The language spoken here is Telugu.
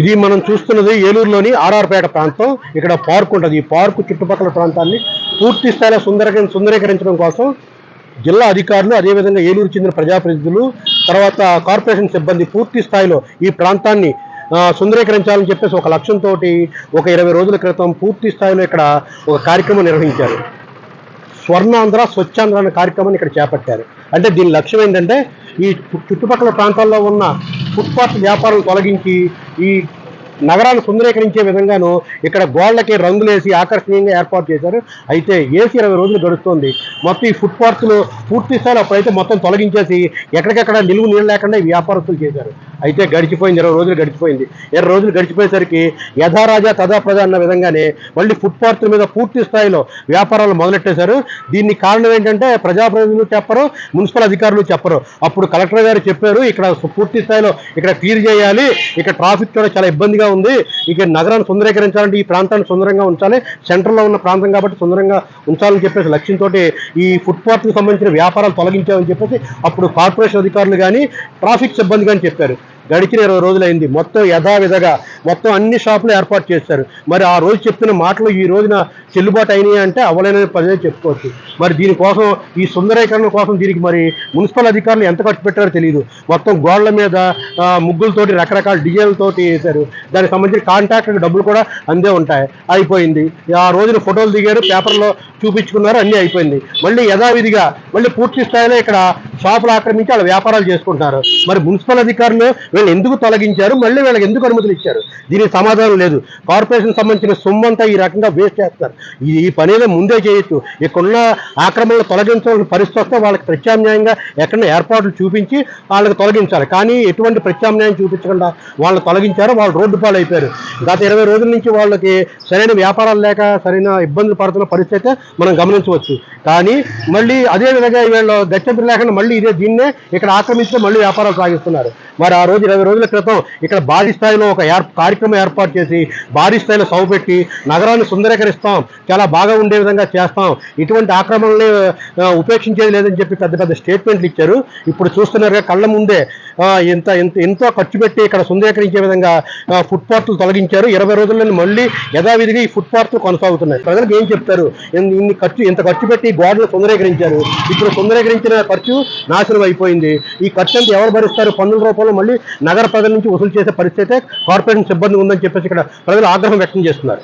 ఇది మనం చూస్తున్నది ఏలూరులోని ఆర్ఆర్పేట ప్రాంతం. ఇక్కడ పార్క్ ఉంటుంది. ఈ పార్కు చుట్టుపక్కల ప్రాంతాన్ని పూర్తి స్థాయిలో సుందర సుందరీకరించడం కోసం జిల్లా అధికారులు అదేవిధంగా ఏలూరు చెందిన ప్రజాప్రతినిధులు తర్వాత కార్పొరేషన్ సిబ్బంది పూర్తి స్థాయిలో ఈ ప్రాంతాన్ని సుందరీకరించాలని చెప్పేసి ఒక లక్ష్యంతో ఒక ఇరవై రోజుల క్రితం పూర్తి స్థాయిలో ఇక్కడ ఒక కార్యక్రమం నిర్వహించారు. స్వర్ణాంధ్ర స్వచ్ఛాంధ్ర అనే కార్యక్రమాన్ని ఇక్కడ చేపట్టారు. అంటే దీని లక్ష్యం ఏంటంటే ఈ చుట్టుపక్కల ప్రాంతాల్లో ఉన్న ఫుట్పాత్ వ్యాపారం తొలగించి ఈ నగరాన్ని సుందరీకరించే విధంగాను ఇక్కడ గోళ్ళకి రంగులేసి ఆకర్షణీయంగా ఏర్పాటు చేశారు. అయితే ఏసీ ఇరవై రోజులు గడుస్తుంది. మొత్తం ఈ ఫుట్పాత్లు పూర్తి స్థాయిలో అప్పుడైతే మొత్తం తొలగించేసి ఎక్కడికెక్కడ నిలువు నీళ్ళు లేకుండా వ్యాపారస్తులు చేశారు. అయితే గడిచిపోయింది. ఇరవై రోజులు గడిచిపోయింది. ఇరవై రోజులు గడిచిపోయేసరికి యథారాజా తదా ప్రజా అన్న విధంగానే మళ్ళీ ఫుట్పాత్ల మీద పూర్తి స్థాయిలో వ్యాపారాలు మొదలెట్టేశారు. దీనికి కారణం ఏంటంటే ప్రజాప్రతినిధులు చెప్పరు మున్సిపల్ అధికారులు చెప్పరు. అప్పుడు కలెక్టర్ గారు చెప్పారు ఇక్కడ పూర్తి స్థాయిలో ఇక్కడ క్లియర్ చేయాలి. ఇక్కడ ట్రాఫిక్ కూడా చాలా ఇబ్బందిగా ఉంది. ఇక నగరాన్ని సుందరీకరించాలంటే ఈ ప్రాంతాన్ని సుందరంగా ఉంచాలి. సెంటర్లో ఉన్న ప్రాంతం కాబట్టి సుందరంగా ఉంచాలని చెప్పేసి లక్ష్యంతో ఈ ఫుట్పాత్కి సంబంధించిన వ్యాపారాలు తొలగించామని చెప్పేసి అప్పుడు కార్పొరేషన్ అధికారులు కానీ ట్రాఫిక్ సిబ్బంది కానీ చెప్పారు. గడిచిన ఇరవై రోజులైంది. మొత్తం యథావిధగా మొత్తం అన్ని షాపులు ఏర్పాటు చేశారు. మరి ఆ రోజు చెప్పిన మాటలు ఈ రోజున చెల్లుబాటు అయినాయి అంటే అవ్వలేనని పదే చెప్పుకోవచ్చు. మరి దీనికోసం ఈ సుందరీకరణ కోసం దీనికి మరి మున్సిపల్ అధికారులు ఎంత ఖర్చు పెట్టారో తెలియదు మొత్తం గోడల మీద ముగ్గులతోటి రకరకాల డిజైన్లతోటి వేశారు దానికి సంబంధించిన కాంట్రాక్టర్ డబ్బులు కూడా అందే ఉంటాయి. అయిపోయింది. ఆ రోజున ఫోటోలు దిగారు పేపర్లో చూపించుకున్నారు అన్నీ అయిపోయింది. మళ్ళీ యథావిధిగా మళ్ళీ పూర్తి స్థాయిలో ఇక్కడ షాపులు ఆక్రమించి వాళ్ళ వ్యాపారాలు చేసుకుంటున్నారు. మరి మున్సిపల్ అధికారులు వీళ్ళు ఎందుకు తొలగించారు? మళ్ళీ వీళ్ళకి ఎందుకు అనుమతులు ఇచ్చారు? దీనికి సమాధానం లేదు. కార్పొరేషన్ సంబంధించిన సొమ్మంతా ఈ రకంగా వేస్ట్ చేస్తారు. ఈ ఈ పని ముందే చేయొచ్చు. ఇక్కడున్న ఆక్రమణలు తొలగించవలసిన పరిస్థితి వస్తే వాళ్ళకి ప్రత్యామ్నాయంగా ఎక్కడ ఏర్పాట్లు చూపించి వాళ్ళకి తొలగించాలి. కానీ ఎటువంటి ప్రత్యామ్నాయం చూపించకుండా వాళ్ళు తొలగించారు. వాళ్ళు రోడ్డు పాలు అయిపోయారు గత ఇరవై రోజుల నుంచి వాళ్ళకి సరైన వ్యాపారాలు లేక సరైన ఇబ్బందులు పడుతున్న పరిస్థితి మనం గమనించవచ్చు. కానీ మళ్ళీ అదే విధంగా వీళ్ళు గత్యంతరం లేకుండా మళ్ళీ ఇదే దీన్నే ఇక్కడ ఆక్రమించి మళ్ళీ వ్యాపారం సాగిస్తున్నారు. మరి ఆ రోజు ఇరవై రోజుల క్రితం ఇక్కడ భారీ స్థాయిలో ఒక కార్యక్రమం ఏర్పాటు చేసి భారీ స్థాయిలో సభ పెట్టి నగరాన్ని సుందరీకరిస్తాం చాలా బాగా ఉండే విధంగా చేస్తాం ఇటువంటి ఆక్రమణల్ని ఉపేక్షించేది లేదని చెప్పి పెద్ద పెద్ద స్టేట్మెంట్లు ఇచ్చారు. ఇప్పుడు చూస్తున్నారుగా కళ్ళ ముందే ఎంత ఎంత ఎంతో ఖర్చు పెట్టి ఇక్కడ సుందరీకరించే విధంగా ఫుట్పాత్లు తొలగించారు. ఇరవై రోజుల్లో మళ్ళీ యథావిధిగా ఈ ఫుట్పాత్లు కొనసాగుతున్నాయి. ప్రజలకు ఏం చెప్తారు? ఇన్ని ఖర్చు ఇంత ఖర్చు పెట్టి గోడలు సుందరీకరించారు. ఇప్పుడు సుందరీకరించిన ఖర్చు నాశనం అయిపోయింది. ఈ ఖర్చు అంతా ఎవరు భరిస్తారు? పన్నుల రూపంలో మళ్ళీ నగర ప్రజల నుంచి వసూలు చేసే పరిస్థితి కార్పొరేషన్ సిబ్బంది ఉందని చెప్పేసి ఇక్కడ ప్రజలు ఆగ్రహం వ్యక్తం చేస్తున్నారు.